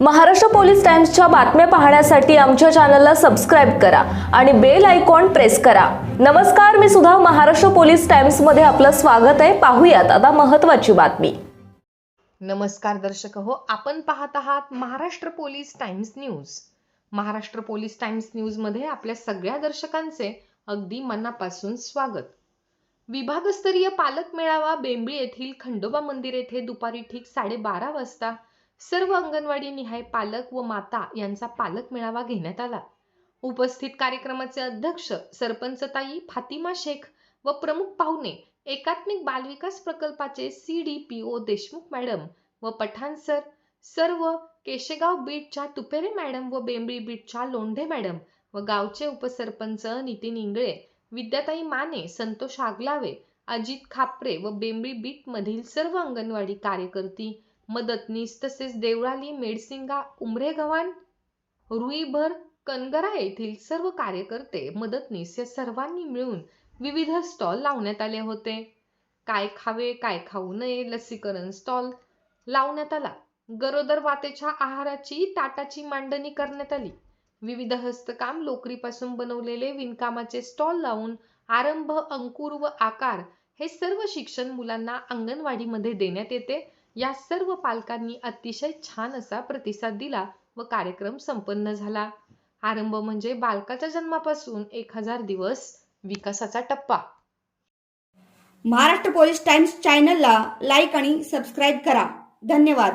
Maharashtra police टाइम्सच्या बातम्या पाहण्यासाठी आमच्या चॅनलला सबस्क्राईब करा आणि बेल आयकॉन प्रेस करा. नमस्कार मी सुद्धा महाराष्ट्र पोलीस टाइम्समध्ये आपलं स्वागत आहे. पाहूयात आता महत्वाची बातमी. नमस्कार दर्शक हो आपण पाहत आहात Maharashtra police times news. Maharashtra police times न्यूजमध्ये आपल्या सगळ्या दर्शकांचे अगदी मनापासून स्वागत. विभागस्तरीय पालक मेळावा बेंबळी येथील खंडोबा मंदिर येथे दुपारी ठीक साडेबारा वाजता सर्व अंगणवाडी निहाय पालक व माता यांचा पालक मेळावा घेण्यात आला. उपस्थित कार्यक्रमाचे अध्यक्ष सरपंचताई फातिमा शेख व प्रमुख पाहुणे एकात्मिक बालविकास प्रकल्पाचे C D P O Deshmukh madam व पठाण सर सर्व केशेगाव बीटच्या तुपेरे मॅडम व बेंबळी बीटच्या लोंढे मॅडम व गावचे उपसरपंच नितीन इंगळे विद्याताई माने संतोष आगलावे अजित खापरे व बेंबळी बीट मधील सर्व अंगणवाडी कार्यकर्ती मदतनीस तसेच देवळाली मेडसिंगा उमरेगव्हाण रुईभर कनगरा येथील सर्व कार्यकर्ते मदतनीस या सर्वांनी मिळून विविध स्टॉल लावण्यात आले होते. काय खावे काय खाऊ नये लसीकरण स्टॉल लावण्यात आला. गरोदर वातेच्या आहाराची ताटाची मांडणी करण्यात आली. विविध हस्तकाम लोकरीपासून बनवलेले विणकामाचे स्टॉल लावून आरंभ अंकुर व आकार हे सर्व शिक्षण मुलांना अंगणवाडीमध्ये देण्यात येते. या सर्व पालकांनी अतिशय छान असा प्रतिसाद दिला व कार्यक्रम संपन्न झाला. आरंभ म्हणजे बालकाच्या जन्मापासून एक हजार दिवस विकासाचा टप्पा. महाराष्ट्र पोलीस टाइम्स चॅनलला लाईक आणि सबस्क्राईब करा. धन्यवाद.